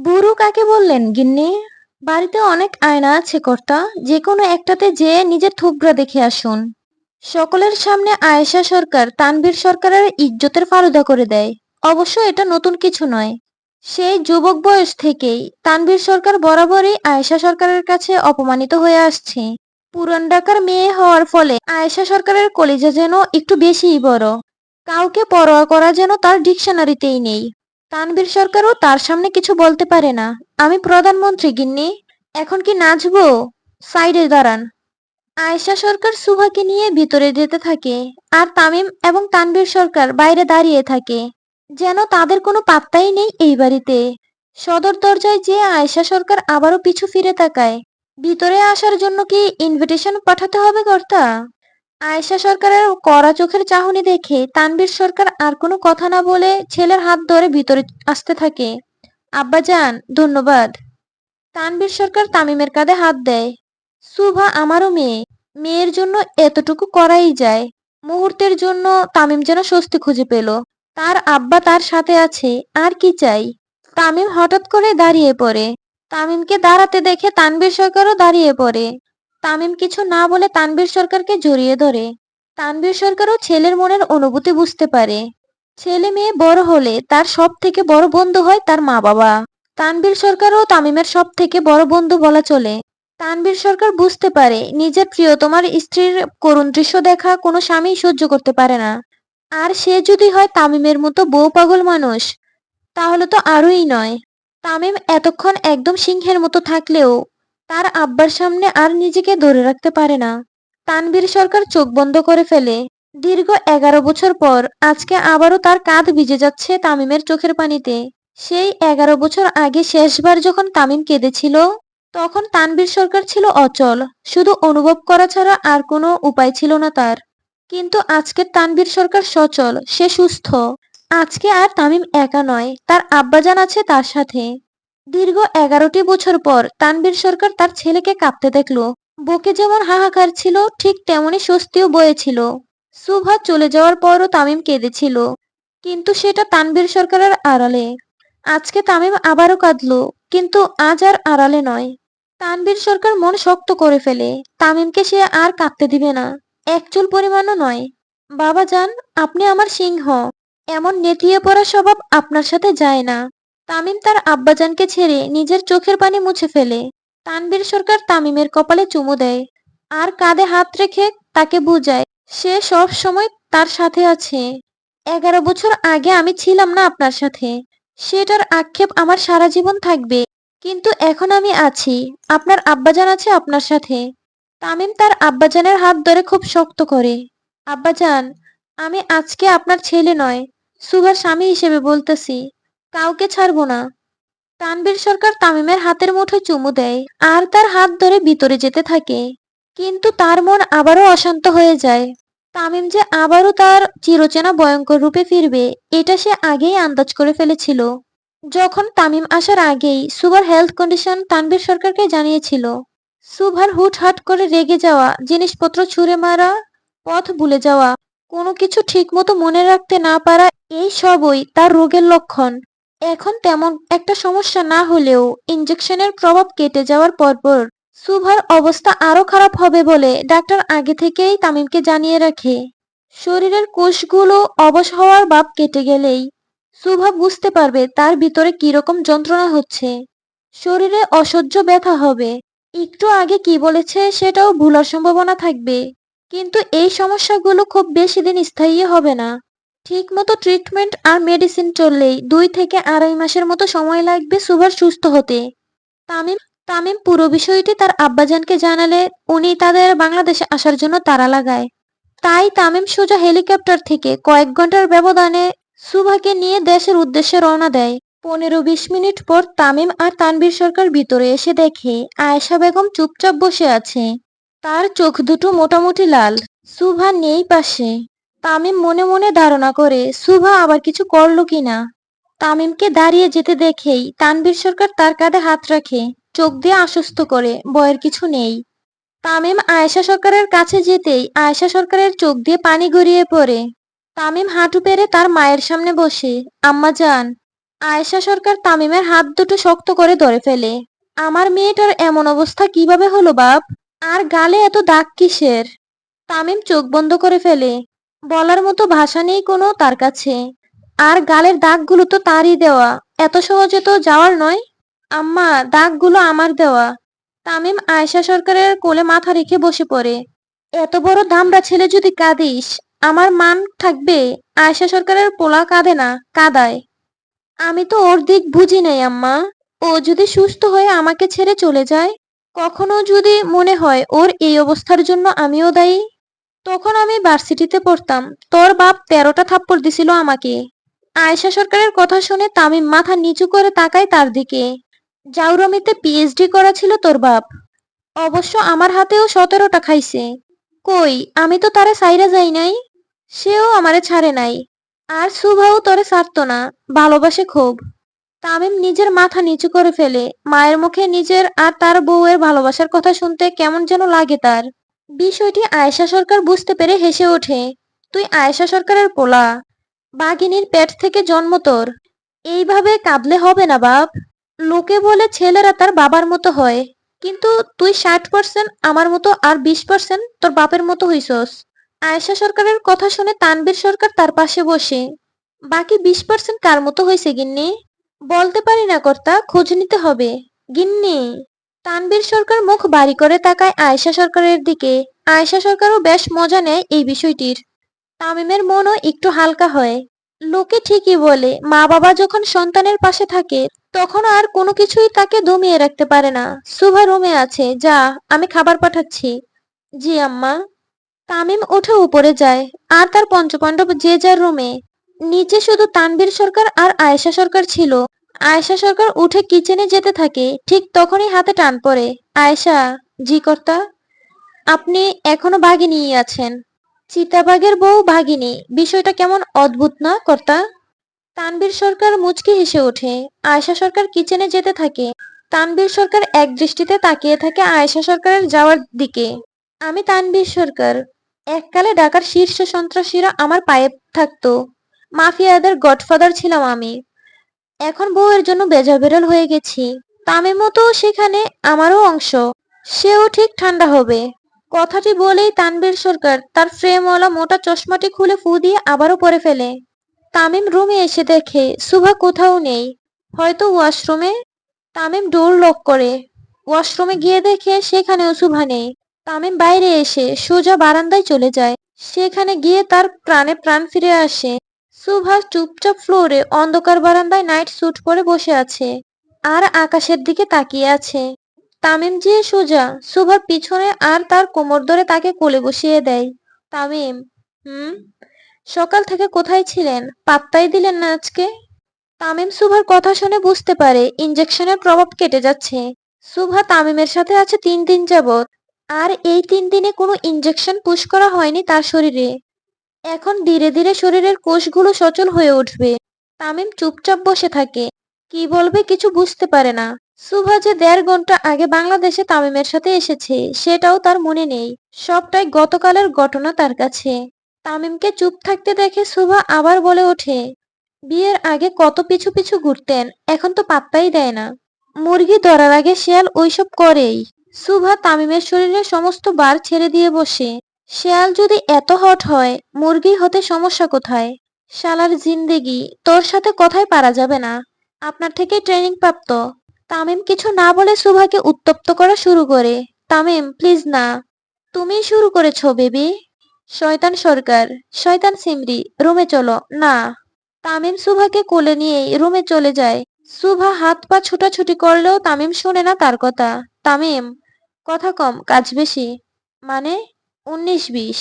বুড়ো কাকে বললেন, গিন্নি? বাড়িতে অনেক আয়না আছে কর্তা যে কোনো একটাতে যেয়ে নিজের থুবড়া দেখে আসুন। সকলের সামনে আয়েশা সরকার তানবীর সরকারের ইজ্জতের ফারুদা করে দেয়। অবশ্য এটা নতুন কিছু নয়। সেই যুবক বয়স থেকেই তানবীর সরকার বরাবরই আয়েশা সরকারের কাছে অপমানিত হয়ে আসছে। পুরান ঢাকার মেয়ে হওয়ার ফলে আয়েশা সরকারের কলিজা যেন একটু বেশিই বড়। কাউকে পরোয়া করা যেন তার ডিকশনারিতেই নেই। তানভীর সরকারও তার সামনে কিছু বলতে পারে না। আমি প্রধানমন্ত্রী, গিন্নি। এখন কি নাচবো? সাইডে দাঁড়ান। আয়েশা সরকার সুহাকে নিয়ে ভিতরে যেতে থাকে আর তামিম এবং তানভীর সরকার বাইরে দাঁড়িয়ে থাকে। যেন তাদের কোনো পাত্তাই নেই এই বাড়িতে। সদর দরজায় যে আয়েশা সরকার আবারও পিছু ফিরে তাকায়। ভিতরে আসার জন্য কি ইনভিটেশন পাঠাতে হবে কর্তা? আয়েশা সরকারের কড়া চোখের চাহনি দেখে তানভীর সরকার আর কোনো কথা না বলে ছেলের হাত ধরে ভিতরে আসতে থাকে। আব্বাজান ধন্যবাদ। তানভীর সরকার তামিমের কাঁধে হাত দেয়। সুভা আমারও মেয়ে। মেয়ের জন্য এতটুকু করাই যায়। মুহূর্তের জন্য তামিম যেন স্বস্তি খুঁজে পেল। তার আব্বা তার সাথে আছে, আর কি চাই? তামিম হঠাৎ করে দাঁড়িয়ে পড়ে। তামিমকে দাঁড়াতে দেখে তানভীর সরকারও দাঁড়িয়ে পড়ে। তামিম কিছু না বলে তানবীর সরকারকে জড়িয়ে ধরে। তানবীর সরকারও ছেলের মনের অনুভূতি বুঝতে পারে। ছেলে মেয়ে বড় হলে তার সব থেকে বড় বন্ধু হয় তার মা বাবা তানবীর সরকারও তামিমের সব থেকে বড় বন্ধু বলা চলে। তানবীর সরকার বুঝতে পারে, নিজের প্রিয়তমার স্ত্রীর করুণ দৃশ্য দেখা কোনো স্বামী সহ্য করতে পারে না। আর সে যদি হয় তামিমের মতো বউ পাগল মানুষ, তাহলে তো আরোই নয়। তামিম এতক্ষণ একদম সিংহের মতো থাকলেও তার আব্বার সামনে আর নিজেকে ধরে রাখতে পারে না। তানভীর সরকার চোখ বন্ধ করে ফেলে। দীর্ঘ এগারো বছর পর আজকে আবারও তার কাঁধ ভিজে যাচ্ছে তামিমের চোখের পানিতে। সেই এগারো বছর আগে শেষবার যখন তামিম কেঁদেছিল, তখন তানভীর সরকার ছিল অচল, শুধু অনুভব করা ছাড়া আর কোনো উপায় ছিল না তার। কিন্তু আজকের তানভীর সরকার সচল, সে সুস্থ। আজকে আর তামিম একা নয়, তার আব্বাজান আছে তার সাথে। দীর্ঘ এগারোটি বছর পর তানবীর সরকার তার ছেলেকে কাঁপতে দেখল। বুকে যেমন হাহাকার ছিল, ঠিক তেমনি স্বস্তিও বয়েছিল সুভা চলে যাওয়ার পরও তামিম কেঁদেছিল। কিন্তু সেটা তানবীর সরকারের আড়ালে। আজকে তামিম আবারও কাঁদল, কিন্তু আজ আর আড়ালে নয়। তানবীর সরকার মন শক্ত করে ফেলে। তামিমকে সে আর কাঁদতে দিবে না। একচুল পরিমাণও নয়। বাবা যান আপনি আমার সিংহ। এমন নেতিয়ে পড়া স্বভাব আপনার সাথে যায় না। তামিম তার আব্বাজানকে ছেড়ে নিজের চোখের পানি মুছে ফেলে। তানবীর সরকার তামিমের কপালে চুমু দেয় আর কাঁধে হাত রেখে তাকে বুঝায়, সে সব সময় তার সাথে আছে। এগারো বছর আগে আমি ছিলাম না আপনার সাথে। সেটার আক্ষেপ আমার সারা জীবন থাকবে। কিন্তু এখন আমি আছি। আপনার আব্বাজান আছে আপনার সাথে। তামিম তার আব্বাজানের হাত ধরে খুব শক্ত করে, আব্বাজান, আমি আজকে আপনার ছেলে নয়, সুগার স্বামী হিসেবে বলতেছি। কাউকে ছাড়বো না। তানবীর সরকার তামিমের হাতের মুঠোয় চুমু দেয় আর তার হাত ধরে ভিতরে যেতে থাকে। কিন্তু তার মন আবারও অশান্ত হয়ে যায়। তামিম যে আবারও তার চিরচেনা ভয়ঙ্কর রূপে ফিরবে, এটা সে আগেই আন্দাজ করে ফেলেছিল। যখন তামিম আসার আগেই সুভার হেলথ কন্ডিশন তানবীর সরকারকে জানিয়েছিল। সুভার হুটহাট করে রেগে যাওয়া, জিনিসপত্র ছুঁড়ে মারা, পথ ভুলে যাওয়া, কোনো কিছু ঠিকমতো মনে রাখতে না পারা, এই সবই তার রোগের লক্ষণ। এখন তেমন একটা সমস্যা না হলেও ইনজেকশনের প্রভাব কেটে যাওয়ার পরপর সুভার অবস্থা আরও খারাপ হবে বলে ডাক্তার আগে থেকেই তামিমকে জানিয়ে রাখে। শরীরের কোষগুলো অবশ হওয়ার ভাব কেটে গেলেই সুভা বুঝতে পারবে তার ভিতরে কীরকম যন্ত্রণা হচ্ছে। শরীরে অসহ্য ব্যথা হবে। একটু আগে কি বলেছে সেটাও ভুলার সম্ভাবনা থাকবে। কিন্তু এই সমস্যাগুলো খুব বেশি দিন স্থায়ী হবে না। ঠিকমতো ট্রিটমেন্ট আর মেডিসিন চললেই দুই থেকে আড়াই মাসের মতো সময় লাগবে সুভার সুস্থ হতে। তামিম তামিম পুরো বিষয়টি তার আব্বাজানকে জানালে উনি তাদের বাংলাদেশে আসার জন্য তারা লাগায়। তাই তামিম সোজা হেলিকপ্টার থেকে কয়েক ঘণ্টার ব্যবধানে সুভাকে নিয়ে দেশের উদ্দেশ্যে রওনা দেয়। পনেরো বিশ মিনিট পর তামিম আর তানভীর সরকার ভিতরে এসে দেখে আয়েশা বেগম চুপচাপ বসে আছে। তার চোখ দুটো মোটামুটি লাল। সুভা নেই পাশে। তামিম মনে মনে ধারণা করে, সুভা আবার কিছু করল কিনা? তামিমকে দাঁড়িয়ে যেতে দেখেই তানবীর সরকার তার কাঁধে হাত রাখে, চোখ দিয়ে আশ্বস্ত করে, বয়ের কিছু নেই। তামিম আয়েশা সরকারের কাছে যেতেই আয়েশা সরকারের চোখ দিয়ে পানি গড়িয়ে পড়ে। তামিম হাঁটু পেরে তার মায়ের সামনে বসে, আম্মা যান। আয়েশা সরকার তামিমের হাত দুটো শক্ত করে ধরে ফেলে। আমার মেয়েটার এমন অবস্থা কীভাবে হলো বাপ? আর গালে এত দাগ কিসের? তামিম চোখ বন্ধ করে ফেলে। বলার মতো ভাষা নেই কোনো তার কাছে। আর গালের দাগগুলো তো তারই দেওয়া। এত সহজে তো যাওয়ার নয়। আম্মা, দাগগুলো আমার দেওয়া। তামিম আয়েশা সরকারের কোলে মাথা রেখে বসে পড়ে। এত বড় দামড়া ছেলে যদি কাঁদিস, আমার মান থাকবে। আয়েশা সরকারের পোলা কাঁদে না, কাদায়। আমি তো ওর দিক বুঝি নাই, আম্মা। ও যদি সুস্থ হয়ে আমাকে ছেড়ে চলে যায়, কখনো যদি মনে হয় ওর এই অবস্থার জন্য আমিও দায়ী। তখন আমি ভার্সিটিতে পড়তাম। তোর বাপ তেরোটা থাপ্পড় দিছিল আমাকে। আয়েশা সরকারের কথা শুনে তামিম মাথা নিচু করে তাকায় তার দিকে। জাউরমিতে পিএইচডি করা ছিল তোর বাপ। অবশ্য আমার হাতেও সতেরোটা খাইছে। কই, আমি তো তারে সাইরা যাই নাই। সেও আমারে ছাড়ে নাই। আর সুভাও তোরে ছাড়তো না। ভালোবাসে খুব। তামিম নিজের মাথা নিচু করে ফেলে। মায়ের মুখে নিজের আর তার বউয়ের ভালোবাসার কথা শুনতে কেমন যেন লাগে তার। বিষয়টি আয়েশা সরকার বুঝতে পেরে হেসে ওঠে। তুই আয়েশা সরকারের পোলা। বাঘিনীর পেট থেকে জন্ম তোর। এইভাবে কাঁদলে হবে না বাপ। লোকে বলে ছেলেরা তার বাবার মতো হয়। কিন্তু তুই ষাট পার্সেন্ট আমার মতো আর বিশ পার্সেন্ট তোর বাপের মতো হইছস। আয়েশা সরকারের কথা শুনে তানবীর সরকার তার পাশে বসে। বাকি বিশ পার্সেন্ট কার মতো হয়েছে গিন্নি? বলতে পারি না কর্তা, খোঁজ নিতে হবে। গিন্নি। তানবীর সরকার মুখ বাড়ি করে তাকায় আয়েশা সরকারের দিকে। আয়েশা সরকারও বেশ মজা নেয় এই বিষয়টির। তামিমের মনও একটু হালকা হয়। লোকে ঠিকই বলে মা বাবা যখন সন্তানের পাশে থাকে, তখন আর কোনো কিছুই তাকে দমিয়ে রাখতে পারে না। সুভা রুমে আছে, যা, আমি খাবার পাঠাচ্ছি। জি আম্মা। তামিম উঠে উপরে যায়, আর তার পঞ্চপাণ্ডব যে যার রুমে। নিচে শুধু তানবীর সরকার আর আয়েশা সরকার ছিল। আয়েশা সরকার উঠে কিচেনে যেতে থাকে, ঠিক তখনই হাতে টান পড়ে। আয়েশা, জি কর্তা, আপনি এখনও ভাগিনীই আছেন। চিতাবাঘের বউ ভাগিনী বিষয়টা কেমন অদ্ভুত না, কর্তা? তানবীর সরকার মুচকি হেসে ওঠে। আয়েশা সরকার কিচেনে যেতে থাকে। তানবীর সরকার এক দৃষ্টিতে তাকিয়ে থাকে আয়েশা সরকারের যাওয়ার দিকে। আমি তানবীর সরকার। এককালে ঢাকার শীর্ষ সন্ত্রাসীরা আমার পায়ে থাকতো। মাফিয়াদের গডফাদার ছিলাম আমি। এখন বউয়ের জন্য বেজাবেরল হয়ে গেছি। তামিমও তো সেখানে আমারও অংশ। সেও ঠিক ঠান্ডা হবে। কথাটি বলেই তানবীর সরকার তার ফ্রেমওয়ালা মোটা চশমাটি খুলে ফু দিয়ে আবারও পরে ফেলে। তামিম রুমে এসে দেখে, সুভা কোথাও নেই। হয়তো ওয়াশরুমে? তামিম ডোর লক করে। ওয়াশরুমে গিয়ে দেখে সেখানেও সুভা নেই। তামিম বাইরে এসে সোজা বারান্দায় চলে যায়। সেখানে গিয়ে তার প্রাণে প্রাণ ফিরে আসে। সুভা চুপচাপ ফ্লোরে অন্ধকার বারান্দায় নাইট স্যুট পরে বসে আছে আর আকাশের দিকে তাকিয়ে আছে। তামিম যেয়ে সোজা, সুভার পিছনে আর তার কোমর ধরে তাকে কোলে বসিয়ে দেয়। তামিম, হুম? সকাল থেকে কোথায় ছিলেন? পাত্তাই দিলেন না আজকে? তামিম সুভার কথা শুনে বুঝতে পারে ইঞ্জেকশনের প্রভাব কেটে যাচ্ছে। সুভা তামিমের সাথে আছে তিন দিন যাবত আর এই তিন দিনে কোনো ইঞ্জেকশন পুশ করা হয়নি তার শরীরে। এখন ধীরে ধীরে শরীরের কোষগুলো সচল হয়ে উঠবে। তামিম চুপচাপ বসে থাকে। কি বলবে কিছু বুঝতে পারে না। সুভা যে দেড় ঘণ্টা আগে বাংলাদেশে তামিমের সাথে এসেছে, সেটাও তার মনে নেই। সবটাই গতকালের ঘটনা তার কাছে। তামিমকে চুপ থাকতে দেখে সুভা আবার বলে ওঠে, বিয়ের আগে কত পিছু পিছু ঘুরতেন, এখন তো পাত্তাই দেয় না। মুরগি ধরার আগে শেয়াল ওইসব করেই। সুভা তামিমের শরীরে সমস্ত বার ছেড়ে দিয়ে বসে। শেয়াল যদি এত হট হয়, মুরগি হতে সমস্যা কোথায়? শালার জিন্দেগি, তোর সাথে কথাই পারা যাবে না। আপনার থেকে ট্রেনিং প্রাপ্ত। তামিম কিছু না বলে সুভাকে উত্তপ্ত করা শুরু করে। তামিম প্লিজ না। তুমি শুরু করেছ, বেবি। শয়তান সরকার, শয়তান সিমরি, রুমে চলো। না। তামিম সুভাকে কোলে নিয়েই রুমে চলে যায়। সুভা হাত পা ছুটাছুটি করলেও তামিম শোনে না তার কথা। তামিম, কথা কম, কাজ বেশি। মানে? উনিশ বিশ।